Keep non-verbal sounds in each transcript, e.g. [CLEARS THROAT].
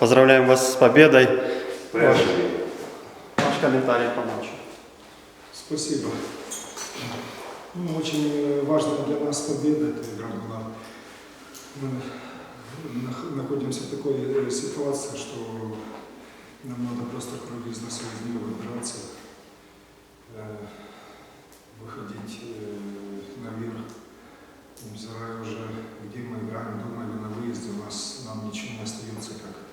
Поздравляем вас с победой. Перший. Ваш комментарий по матчу. Спасибо. Ну, очень э, важная для нас победа эта игра была. Мы нах- находимся в такой э, ситуации, что нам надо просто кровью из носа из нее выбираться, э, выходить наверх. Невзирая уже, где мы играем, дома или на выезде, у нас нам ничего не остается, как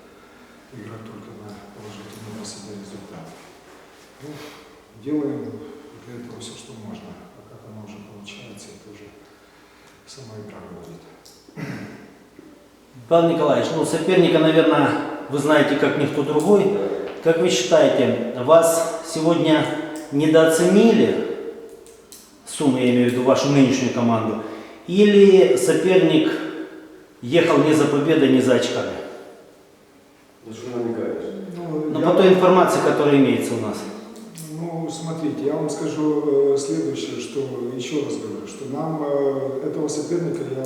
играть только на положительный для себя результат. Ну, делаем для этого все, что можно. А как оно уже получается, это уже сама игра говорит. Павел Николаевич, ну соперника, наверное, вы знаете как никто другой. Как вы считаете, вас сегодня недооценили, сумму я имею в виду вашу нынешнюю команду, или соперник ехал не за победой, не за очками? Ну що намікаєш? Ну, Ну, я- по той информации, которая имеется у нас. Ну, смотрите, я вам скажу э, следующее, что еще раз говорю, что нам э, этого соперника я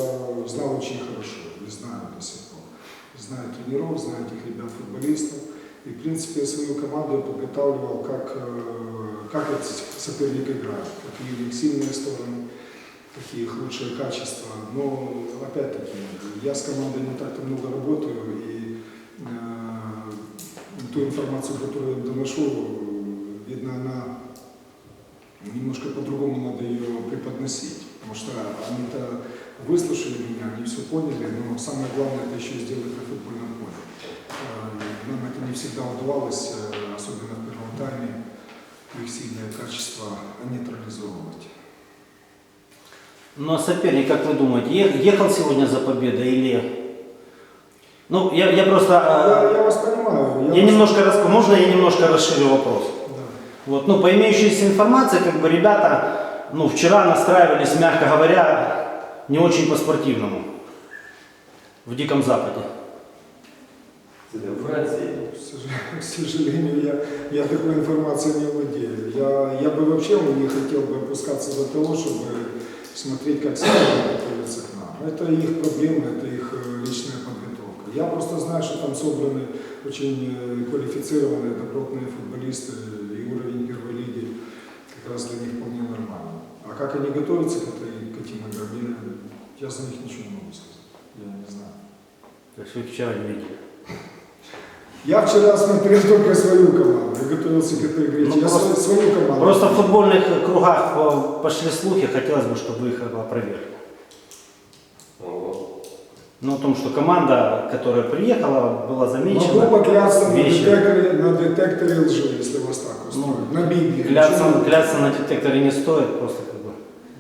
знал очень хорошо, и знаю до сих пор. Знаю тренеров, знаю этих ребят-футболистов. И, в принципе, свою команду я подготавливал, как, э, как этот соперник играет, какие их сильные стороны, какие их лучшие качества. Но, опять-таки, я с командой не так-то много работаю, и э, ту информацию, которую я доношу, видно, она немножко по-другому надо ее преподносить. Потому что они-то выслушали меня, они все поняли, но самое главное это еще сделать на футбольном поле. Э, Нам это не всегда удавалось, э, особенно в первом тайме, их сильные качества нейтрализовывать. Но соперник, как вы думаете, ехал сегодня за победой или... Ну, я, я просто... Я, а, я вас понимаю. Я вас- немножко, рас- можно я немножко расширю вопрос? Да. Вот, ну, по имеющейся информации, как бы ребята, ну, вчера настраивались, мягко говоря, не очень по-спортивному в Диком Западе. К сож- [LAUGHS] К сожалению, я, я такой информацией не владею. Я, я бы вообще не хотел бы опускаться до того, чтобы смотреть, как соперник готовится к нам. Это их проблемы, это их э, личная подготовка. Я просто знаю, что там собраны очень э, квалифицированные, добротные футболисты, и уровень первой лиги как раз для них вполне нормально. А как они готовятся к, этой, к этим играм, я, я за них ничего не могу сказать. Я не знаю. То есть вы вчера не видели. Я вчера смотрел только свою команду, я готовился к этой игре. Ну, я просто- свою, команду. Просто в футбольных кругах по- пошли слухи, хотелось бы, чтобы их опровергли. Ого. Ну, о том, что команда, которая приехала, была замечена. Могу поклясться на детекторе, на детекторе лжи, если вас так устроит. на Библии. Кляться, Почему? кляться на детекторе не стоит, просто как бы.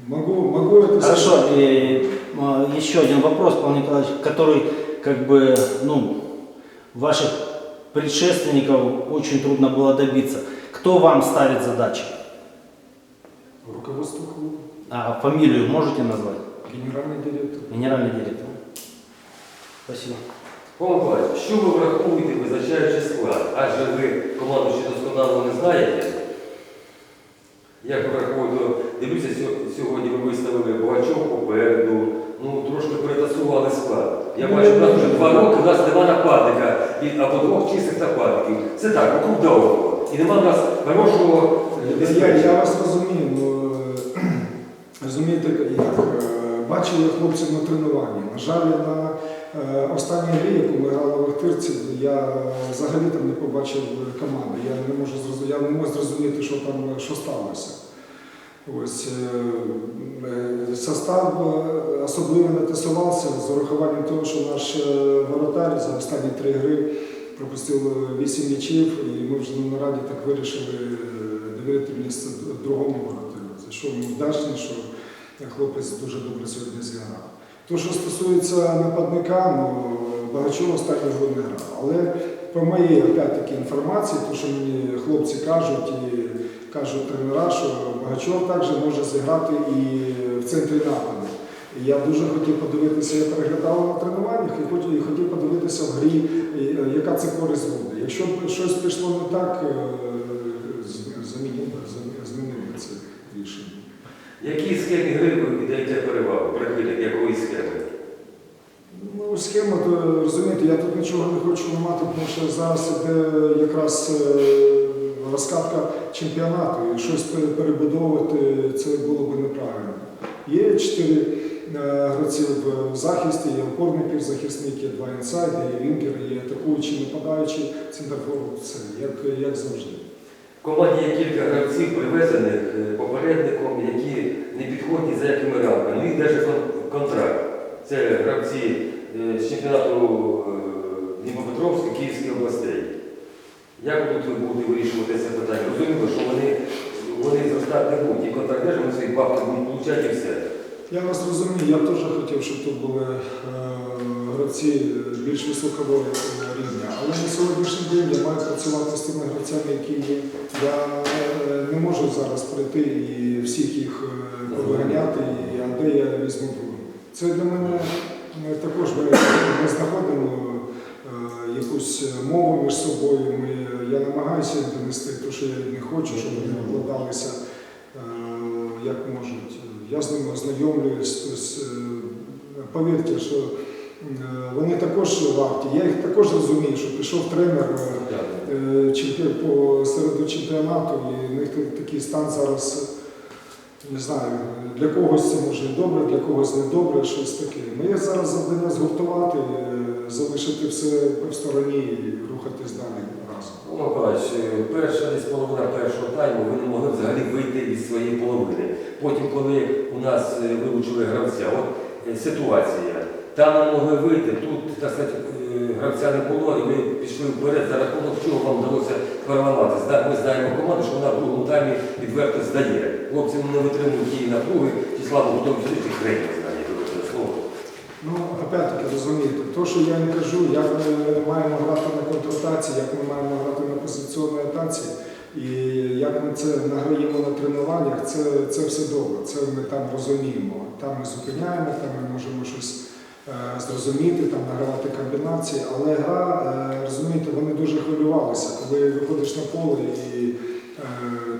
Могу, могу это Хорошо, сказать. и, а, еще один вопрос, Павел Николаевич, который, как бы, ну, ваших предшественников очень трудно было добиться. Кто вам ставит задачи? Руководство клуба, А фамилию можете назвать? генеральный директор. Генеральный директор. Спасибо. Павло Миколаївич, що ви враховуєте, визначаючи склад? Адже ви команду ще досконало не знаєте. Як ви враховуєте, дивлюся, сьогодні ви виставили багачок попереду, ну трошки перетасували склад. Я бачу, у нас вже два роки, у нас нема нападника і- або двох чистих нападників. Це так, вокруг да около. І нема в нас хорошого е, Я, я диспетчера. вас розумію, ну, е, [CLEARS THROAT] розумієте, як е, бачив хлопців на тренуванні. На жаль, я на останній грі, яку ми грали в Охтирці, я взагалі там не побачив команди. Я не можу я не можу зрозуміти, що там що сталося. Ось е, е, состав е, особливо не тасувався з урахуванням того, що наш е, воротар за останні три гри пропустив е, вісім м'ячів, і ми вже на нараді так вирішили е, довірити місце другому воротарю. За що ми що хлопець дуже добре сьогодні зіграв. То, що стосується нападника, ну, Багачов гру не грав. Але по моїй опять-таки інформації, то, що мені хлопці кажуть і кажуть тренера, що Багачов також може зіграти і в центрі нападу. Я дуже хотів подивитися, я переглядав на тренуваннях і хотів, хотів подивитися в грі, е, яка це користь буде. Якщо щось пішло не так, е, з- замінив би, зам- змінив би це рішення. Які схемі гри ви віддаєте перевагу? Прихильник якої схеми? Ну, схема, то, розумієте, я тут нічого не хочу ламати, тому що зараз іде якраз е, розкатка чемпіонату, і щось перебудовувати це було б неправильно. Є чотири е, гравці в захисті, є опорний півзахисник, є два інсайди, є вінкер, є атакуючий, нападаючий, центрфорвард, все, як, як завжди. В команді є кілька гравців, привезених е, попередником, які не підходять за якими рамками. Ну, їх навіть контракт. Це гравці е, з чемпіонату е, Дніпропетровської, Київської областей. Як тут буде вирішувати це питання? Розуміло, що вони, вони зростати будуть. І контракт теж вони свої бабки будуть получати і все. Я вас розумію, я теж хотів, щоб тут були е, гравці більш високого е, рівня. Але на сьогоднішній день я маю працювати з тими гравцями, які є. Я е, не можу зараз прийти і всіх їх повиганяти, і а де я візьму другу. Це для мене також ми, ми знаходимо якусь мову між собою. Ми, я намагаюся донести те, що я не хочу, щоб вони вкладалися як можуть. Я з ними ознайомлююсь. Тобто, повірте, що е, вони також варті. Я їх також розумію, що пішов тренер е, по середу чемпіонату, і в них такий стан зараз. Не знаю, для когось це може добре, для когось не добре, щось таке. Моє зараз завдання згуртувати, залишити все в стороні і рухатись далі разом. Ну, Миколаївич, е, перша десь половина першого тайму ви не могли взагалі вийти із своєї половини. Потім, коли у нас е, вилучили гравця, от е, ситуація. Там не могли вийти, тут так сказати, гравця не було, і ви пішли вперед за рахунок, чого вам вдалося переламати. Зна- Ми знаємо команду, що вона в другому таймі відверто здає. Хлопці не витримують тієї напруги, чи слава Богу, в тому опять-таки, розумієте, то, що я не кажу, як ми маємо грати на контратації, як ми маємо грати на позиціонній атаці, і як ми це награємо на тренуваннях, це, це все добре, це ми там розуміємо. Там ми зупиняємо, там ми можемо щось е, зрозуміти, там награвати комбінації, але гра, е, розумієте, вони дуже хвилювалися, коли виходиш на поле і е,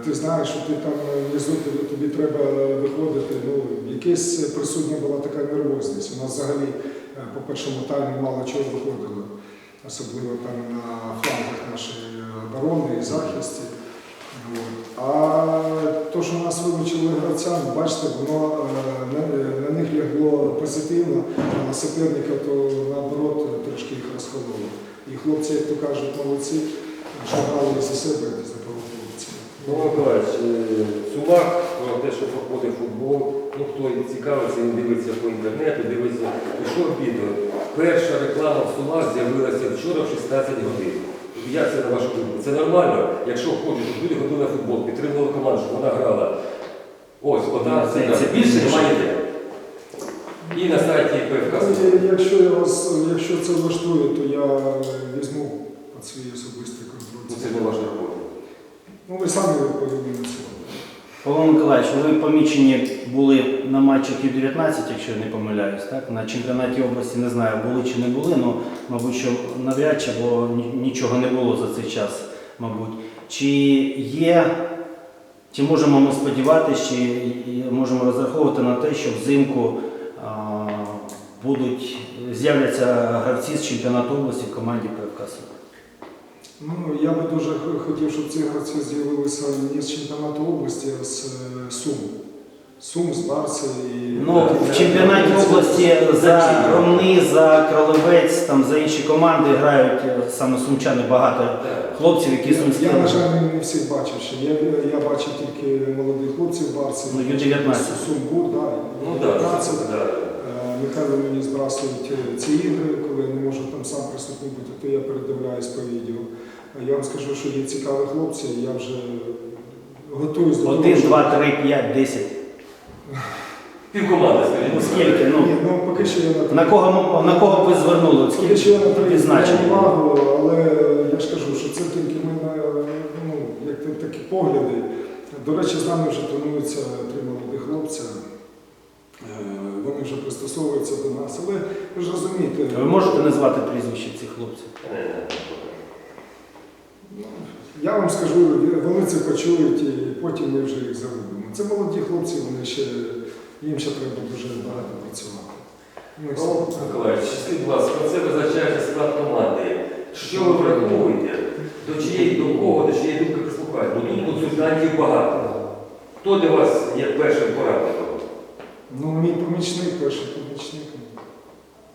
ти знаєш, що ти там внизу тобі, треба виходити. Ну, якась присутня була така нервозність. У нас взагалі по першому таймі мало чого виходило, особливо там на флангах нашої оборони і захисті. А то, що нас вилучили гравцям, бачите, воно е, е, на них лягло позитивно, а на суперника то наоборот трошки їх розхололо. І хлопці, як то кажуть, молодці, що грали за себе Ну, Миколаївич, е, Сумах про те, що проходить футбол, ну хто цікавиться, він дивиться по інтернету, дивиться, пішов відео. Перша реклама в Сумах з'явилася вчора в 16 годин. Як це на вашу думку? Це нормально, якщо хочуть, щоб люди ходили на футбол, підтримували команду, щоб вона грала. Ось, одна Це- це, більше немає де. І на сайті ПФК. Ну, Якщо я вас, якщо це влаштує, то я візьму під свій особистий Ну, це не ваша робота. Ну, ви самі відповіли на. Павло Миколаївич, ви помічені були на матчах Ю-19, якщо я не помиляюсь, так? На чемпіонаті області не знаю, були чи не були, але, мабуть, що навряд чи, бо нічого не було за цей час, мабуть. Чи є, чи можемо ми сподіватися, чи можемо розраховувати на те, що взимку будуть, з'являться гравці з чемпіонату області в команді ПФК «Суд»? Ну, я би дуже хотів, щоб ці гравці з'явилися не з чемпіонату області, а з е, Сум. Сум, з Барси і. Ну, в чемпіонаті області за Ромни, за Кролевець, там за інші команди грають е, саме сумчани багато хлопців, які сумські. Я, на жаль, не- всіх бачив ще. Я, я бачив тільки молодих хлопців Барси. Ну, Ю-19. Сумбур, да, Ну так, да, 19. да. Е, Михайло мені збрасують ці ігри, коли я не можу там сам присутній бути, то я передивляюсь по відео. Е, Я вам скажу, що є цікаві хлопці, я вже готуюсь до того, Один, що- два, три, п'ять, десять. Півкоманди, скажіть. Ну скільки? Ні, Ну, ну поки що я на на кого, на кого б ви звернули? От Поки що я на Скільки відзначень? відзначаю увагу, але я ж кажу, що це тільки мене ну, як та- такі погляди. До речі, з нами вже тренуються три молоді хлопця. Е, Вони вже пристосовуються до нас. Але ви ж розумієте, Ви можете назвати прізвище цих хлопців? Не, не, не. ну, я вам скажу, вони це почують і потім ми вже їх загубимо. Це молоді хлопці, вони ще, їм ще треба дуже багато працювати. Ну, Миколаївич, скажіть, будь ласка, це визначається склад команди. Що ви враховуєте? До чиєї до кого, до чиєї думки прислухаєте? Бо тут консультантів багато. Хто для вас є першим порадником? Ну, мій помічник, перший помічник.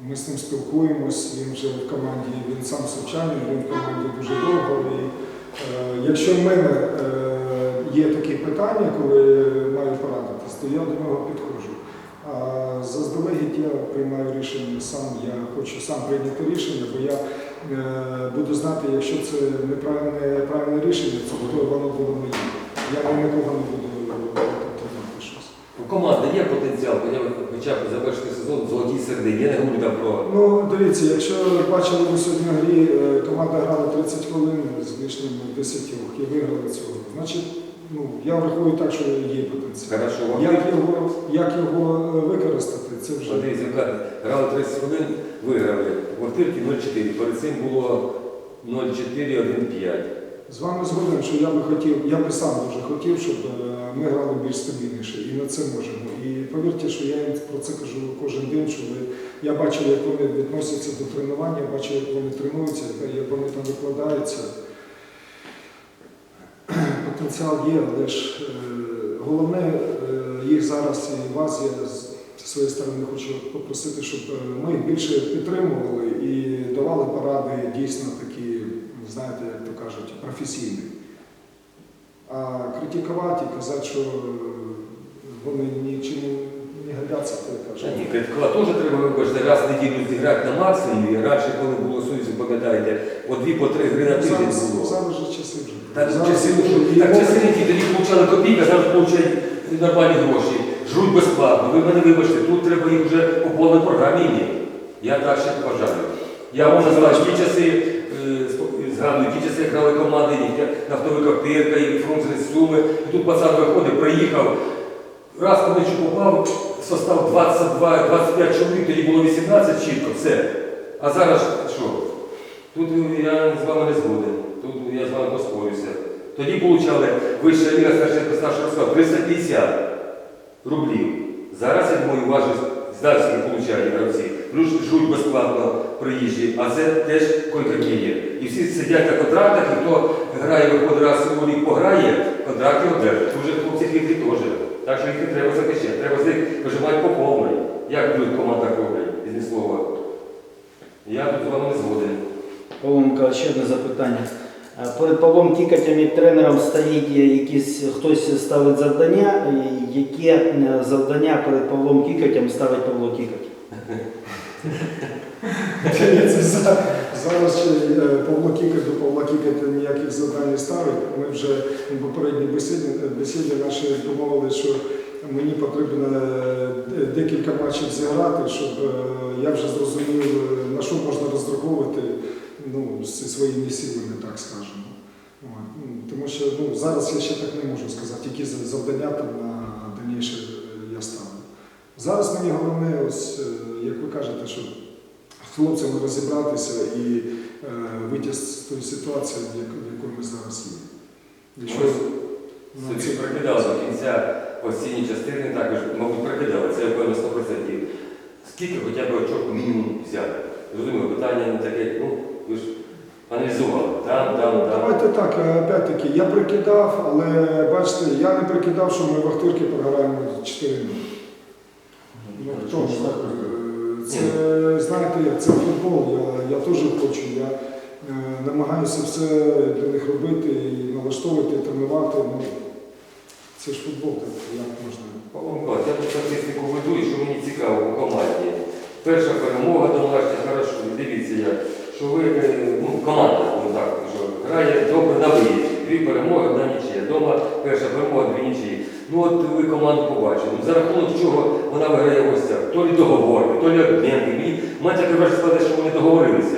Ми з ним спілкуємось, він вже в команді, він сам сучаний, він в команді дуже довго. І, е, якщо в мене е, є такі питання, коли маю порадитись, то я до нього підходжу. А заздалегідь я приймаю рішення сам, я хочу сам прийняти рішення, бо я е, буду знати, якщо це неправильне, правильне рішення, то воно буде моє. Я нікого не буду команди є потенціал, хоча б завершити сезон в золотій середині. Я не говорю там про Ну, дивіться, якщо бачили ви сьогодні в грі, е, команда грала 30 хвилин з лишнім 10 і виграли цього. Значить, ну, я врахую так, що є потенціал. хорошо. Як його, як його е, використати, це вже. Дивіться, грали 30 хвилин, виграли. Охтирці 0-4. Перед цим було 0-4-1-5. З вами згоден, що я би хотів, я би сам дуже хотів, щоб е, ми грали більш стабільніше, і на це можемо. І повірте, що я їм про це кажу кожен день, що ви, я бачу, як вони відносяться до тренування, бачу, як вони тренуються, як вони там викладаються. [CLEARS THROAT] Потенціал є, але ж е, головне е, їх зараз і вас я з своєї сторони хочу попросити, щоб ми їх більше підтримували і давали поради дійсно знаєте, як то кажуть, професійні. А критикувати і казати, що е, вони нічим не годяться, то я кажу. Ні, Киткова теж треба вибачте, раз в неділю зіграти на максимумі. Раніше, коли було Союзі, пам'ятаєте, по дві, по три гри на тиждень було. зараз же часи вже. Так, Зараз часи, вже так і часи які тоді получали копійки, а зараз получають нормальні гроші. Жруть безплатно. Ви мене вибачте, тут треба їх вже по повній програмі. Я так ще вважаю. Я можу сказати, ті часи, е, згадую, ті часи грали команди, як нафтовика Птирка і Фрунзе з Суми. І тут пацан виходить, приїхав, раз ночі попав, состав 22-25 чоловік, тоді було 18 чітко, все. А зараз що? Тут я з вами не згоден. Тут я з вами поспорюся. Тоді получали вища ліга старший старший розклад 350 рублів. Зараз, я думаю, важить зараз скільки получають гравці. Плюс жуть безплатно приїжджі, а це теж кой-які є. І всі сидять на контрактах, і хто грає, виходить раз у рік пограє, контракти одержать. Уже хлопці хитрі теж. Так що їх не треба захищати. Треба з них виживати по повній. Як будуть команда роблять, із слова. Я тут з вами не згоден. Павло Миколаївич, ще одне запитання. Е, Перед Павлом Кікатем як тренером стоїть якісь, хтось ставить завдання. Яке е, завдання перед Павлом Кікатем ставить Павло Кікать? [LAUGHS] Зараз ще е, Павло Кікать до Павла Кіката ніяких завдань не ставить. Ми вже в попередній бесіді, бесіді наші домовилися, що мені потрібно е, декілька матчів зіграти, щоб е, я вже зрозумів, на що можна розраховувати ну, зі своїми силами, так скажемо. Ну, Тому що ну, зараз я ще так не можу сказати, які за- завдання там на дальніше я ставлю. Зараз мені головне, ось, як ви кажете, що хлопцями розібратися і е, вийти з тої ситуації, в як- в якої ми зараз є. Якщо ну, Собі прикидали до кінця осінні частини, також, мабуть, прикидали, це я певно 100%. Скільки хоча б очок мінімум взяти? Зрозуміло, питання не таке, ну, ви ж аналізували. Там, там, там. Давайте так, е, опять-таки, я прикидав, але бачите, я не прикидав, що ми в Ахтирки програємо 4 0 Ну, в тому, е, це, знаєте, як, це футбол, я, я теж хочу, я е, намагаюся все для них робити, і налаштовувати, тренувати. Ну, це ж футбол, так як можна. Павло я по статистику веду, і що мені цікаво у команді. Перша перемога домашня, хорошо, дивіться як, що ви, е, ну, команда, ну так, що грає добре на виїзді. Дві перемоги, одна нічия. Дома перша перемога, дві нічиї. Ну от ви команду побачили. За рахунок чого вона виграє в гостях? То лі договори, то лі обмінки. Мать враження складає, що вони договорилися.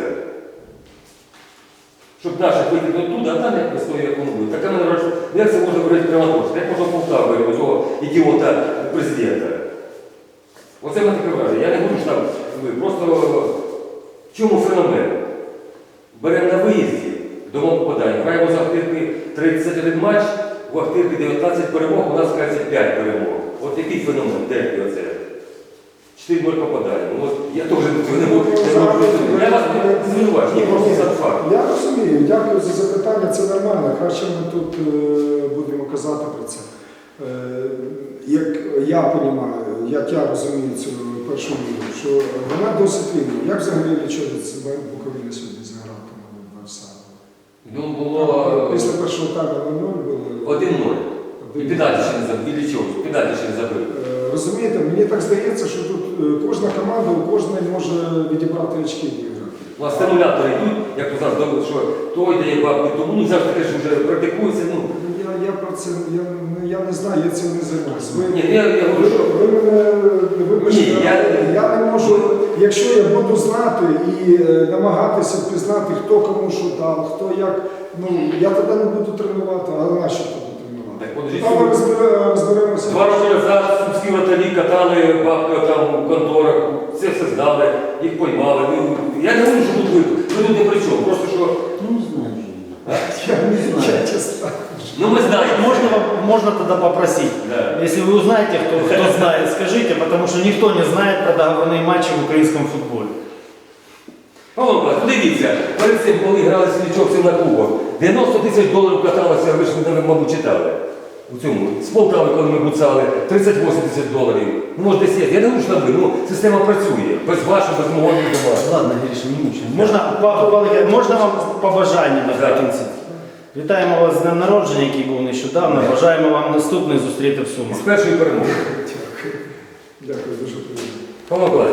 Щоб наших вийти туди, а там як свої як воно буде. Таке мене ну, як це можна говорити Краматорськ, як можна Полтаву того ідіота президента. Оце таке враження. Я не говорю, там ви. Просто в чому феномен? Беремо на виїзді, дома попадаємо. Граємо за Ахтирки 31 матч, в Ахтирки 19 перемог, у нас кажеться 5 перемог. От який феномен, де оце? 4-0 попадаємо. От я теж не можу. Я вас не звинувачую, ні, просто сам факт. Я розумію, дякую за запитання, це нормально. Краще ми тут е, будемо казати про це. Е, Як я розумію, як я розумію цю першу лігу, що вона досить вільна. Як взагалі лічились Буковина сьогодні зіграв там в Версалі? Ну, було Після першого тайму 0 було. 1-0. І педалі ще не забив. І чого? Педалі ще не забив. Е, Розумієте, мені так здається, що тут е, кожна команда у кожної може відібрати очки. У нас стимулятори йдуть, як у нас думали, що той дає бабки, тому ну завжди теж вже практикується. Ну, Я, я про це я, ну, я не знаю, я цим не займаюся. Ви, ні, я, я говорю, що ви мене вибачте, Ні, я- я не можу, якщо я буду знати і е, намагатися впізнати, хто кому що дав, хто як, ну я тоді не буду тренувати, а на що тоді тренувати? Там ми розбере- розберемося. Два роки назад сумські вратарі катали бабки там у конторах, це все здали, їх поймали. Ну, я не говорю, що тут ви, ви тут не при чому, просто що, Ну, не знаю. Я, Не знаю. я чесно. Ну ми знаємо. Можно, можно тогда попросить, Да. если вы узнаете, кто, кто [LAUGHS] знает, скажите, потому что никто не знает про договорные матчи в украинском футболе. Ну дивіться, перед цим, коли грали слідчовці на клубах, 90 тисяч доларів каталося, ви ж ви, мабуть, читали. У цьому. З Полтави, коли ми буцали, 38 тисяч доларів. Ну, може, десь є. Я не що там ви, ну, система працює. Без вашого, без мого не. Ладно, Гриша, не мучаем. Можна, Павло Павлович, можна вам побажання наприкінці? Вітаємо вас з днем народження, який був нещодавно. Бажаємо вам наступний зустріти в Сумах. з першої перемоги. Дякую, дуже приємно. Павло Миколаївич,